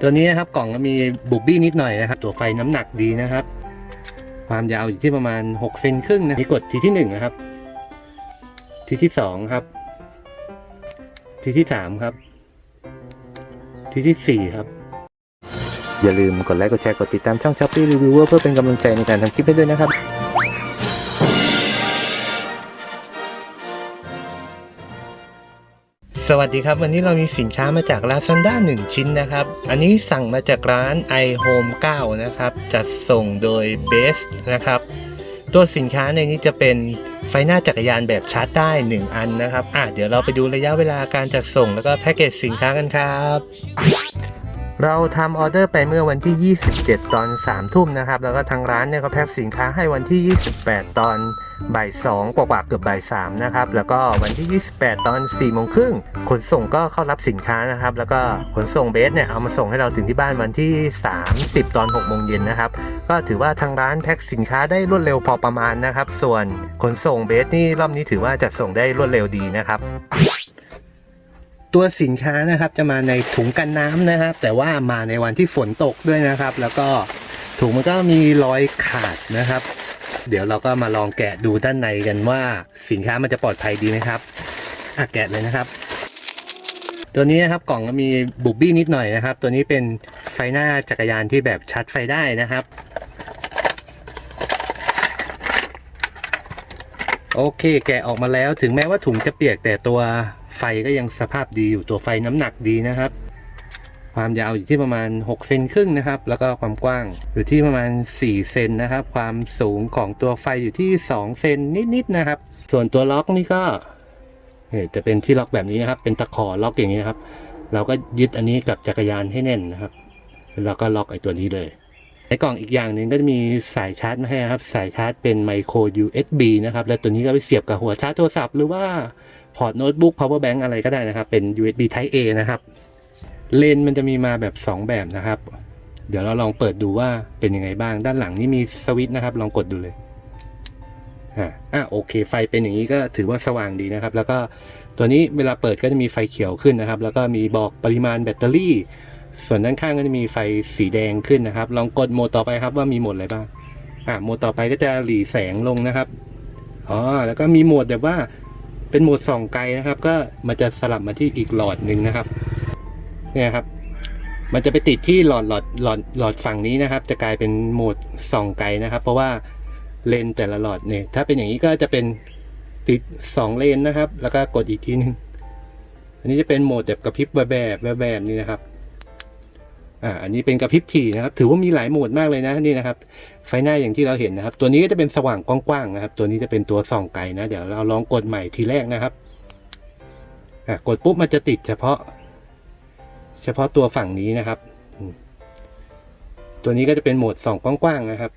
ตัวนี้นะครับกล่องก็มีบุบบี้นิดหน่อยนะครับ ตัวไฟน้ำหนักดีนะครับ ความยาวอยู่ที่ประมาณ6เซนครึ่งนะนี่กดทีที่1นะครับ ทีที่2ครับ ทีที่3ครับ ทีที่4ครับ อย่าลืมกดไลค์กดแชร์กดติดตามช่องช้อปปี้รีวิวเพื่อเป็นกำลังใจในการทำคลิปให้ด้วยนะครับ สวัสดีครับ วันนี้เรามีสินค้ามาจาก Lazada 1 ชิ้นนะครับ อันนี้สั่งมาจากร้าน iHome 9 นะครับ จัดส่งโดย Best นะครับ ตัวสินค้าในนี้จะเป็นไฟหน้าจักรยานแบบชาร์จได้ 1 อันนะครับ อะเดี๋ยวเราไปดูระยะเวลาการจัดส่งแล้วก็แพ็กเกจสินค้ากันครับ เราทำออเดอร์ไปเมื่อวันที่ 27 ตอน 3 ทุ่มนะครับ แล้วก็ทางร้านเนี่ยเขาแพ็คสินค้าให้วันที่ 28 ตอนบ่าย 2 กว่าๆเกือบบ่าย 3 นะครับ แล้วก็วันที่ 28 ตอน4โมงครึ่งขนส่งก็เข้ารับสินค้านะครับ แล้วก็ขนส่งเบสเนี่ยเอามาส่งให้เราถึงที่บ้านวันที่ 30 ตอน6โมงเย็นนะครับ ก็ถือว่าทางร้านแพ็คสินค้าได้รวดเร็วพอประมาณนะครับ ส่วนขนส่งเบสนี่รอบนี้ถือว่าจัดส่งได้รวดเร็วดีนะครับ ตัวสินค้านะครับจะมาในถุงกันน้ำนะครับ แต่ว่ามาในวันที่ฝนตกด้วยนะครับ แล้วก็ถุงมันก็มีรอยขาดนะครับ เดี๋ยวเราก็มาลองแกะดูด้านในกันว่าสินค้ามันจะปลอดภัยดีไหมครับอะแกะเลยนะครับ ตัวนี้นะครับกล่องก็มีบุบบี้นิดหน่อยนะครับ ตัวนี้เป็นไฟหน้าจักรยานที่แบบชาร์จไฟได้นะครับ โอเค แกะออกมาแล้วถึงแม้ว่าถุงจะเปียกแต่ตัว ไฟก็ยังสภาพดีอยู่ตัวไฟน้ำหนักดีนะครับ ความยาวอยู่ที่ประมาณ6เซนครึ่งนะครับ แล้วก็ความกว้างอยู่ที่ประมาณ4เซนนะครับ ความสูงของตัวไฟอยู่ที่2เซนนิดๆนะครับ ส่วนตัวล็อกนี่ก็จะเป็นที่ล็อกแบบนี้นะครับ เป็นตะขอล็อกอย่างนี้ครับ เราก็ยึดอันนี้กับจักรยานให้แน่นนะครับแล้วก็ล็อกไอ้ตัวนี้เลยในกล่องอีกอย่างหนึ่งก็จะมีสายชาร์จมาให้นะครับ สายชาร์จเป็นไมโคร USB นะครับ และตัวนี้ก็ไปเสียบกับหัวชาร์จโทรศัพท์หรือว่า พอร์ตโน้ตบุ๊ก power bank อะไรก็ได้นะครับ เป็น USB Type A นะครับเลนมันจะมีมาแบบ 2 แบบนะครับ เดี๋ยวเราลองเปิดดูว่าเป็นยังไงบ้าง ด้านหลังนี่มีสวิตช์นะครับ ลองกดดูเลยอ่าอะโอเค ไฟเป็นอย่างนี้ก็ถือว่าสว่างดีนะครับ แล้วก็ตัวนี้เวลาเปิดก็จะมีไฟเขียวขึ้นนะครับ แล้วก็มีบอกปริมาณแบตเตอรี่ ส่วนด้านข้างก็จะมีไฟสีแดงขึ้นนะครับ ลองกดโหมดต่อไปครับว่ามีโหมดอะไรบ้างอ่าโหมดต่อไปก็จะหลีแสงลงนะครับอ๋อแล้วก็มีโหมดแบบว่า เป็นโหมดส่องไกลนะครับ ก็มันจะสลับมาที่อีกหลอดหนึ่งนะครับเนี่ยครับ มันจะไปติดที่หลอดหลอดหลอดหลอดฝั่งนี้นะครับ จะกลายเป็นโหมดส่องไกลนะครับ เพราะว่าเลนส์แต่ละหลอดเนี่ย ถ้าเป็นอย่างนี้ก็จะเป็นติดสองเลนนะครับ แล้วก็กดอีกทีหนึ่งอันนี้จะเป็นโหมดแบบกระพริบแบบแบบแบบแบบนี้นะครับ อ่าอันนี้เป็นกระพริบถี่นะครับ ถือว่ามีหลายโหมดมากเลยนะนี่นะครับ ไฟหน้าอย่างที่เราเห็นนะครับ ตัวนี้ก็จะเป็นสว่างกว้างๆนะครับ ตัวนี้จะเป็นตัวส่องไกลนะ เดี๋ยวเราลองกดใหม่ทีแรกนะครับอะกดปุ๊บมันจะติดเฉพาะ เฉพาะตัวฝั่งนี้นะครับ ตัวนี้ก็จะเป็นโหมดส่องกว้างๆนะครับ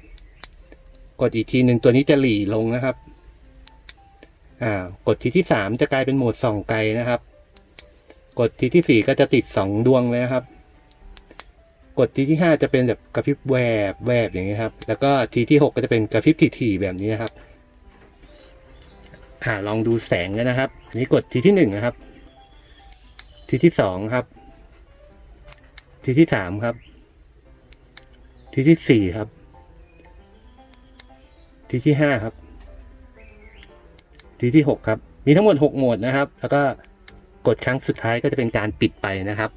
กดอีกทีหนึ่งตัวนี้จะหลีลงนะครับอ่ากดทีที่สามจะกลายเป็นโหมดส่องไกลนะครับ กดทีที่สี่ก็จะติดสองดวงเลยนะครับ กดทีที่ห้าจะเป็นแบบกระพริบแวบแวบอย่างนี้ครับ แล้วก็ทีที่หกก็จะเป็นกระพริบถี่ๆแบบนี้นะครับ อ่าลองดูแสงกันนะครับ อันนี้กดทีที่หนึ่งนะครับ ทีที่สองครับ ทีที่สามครับ ทีที่สี่ครับ ทีที่ห้าครับ ทีที่หกครับ มีทั้งหมดหกโหมดนะครับ แล้วก็กดครั้งสุดท้ายก็จะเป็นการปิดไปนะครับ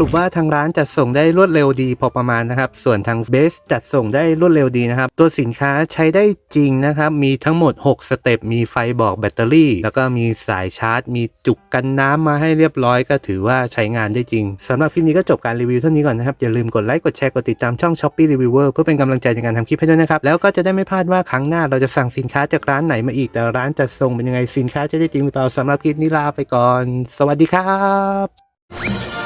รุปว่าทางร้านจัดส่งได้รวดเร็วดีพอประมาณนะครับ ส่วนทางเบสจัดส่งได้รวดเร็วดีนะครับ ตัวสินค้าใช้ได้จริงนะครับ มีทั้งหมด 6 สเต็ป มีไฟบอกแบตเตอรี่ แล้วก็มีสายชาร์จ มีจุกกันน้ำมาให้เรียบร้อย ก็ถือว่าใช้งานได้จริงสำหรับคลิปนี้ก็จบการรีวิวเท่านี้ก่อนนะครับ อย่าลืมกดไลค์กดแชร์กดติดตามช่อง Shopee Reviewer เพื่อเป็นกำลังใจในการทำคลิปให้ด้วยนะครับแล้วก็จะได้ไม่พลาดว่าครั้งหน้าเราจะสั่งสินค้าจากร้านไหนมาอีกแต่ร้านจัดส่งเป็นยังไงสินค้าจะได้จริงหรือเปล่าสำหรับคลิปนี้ลาไปก่อน สวัสดีครับ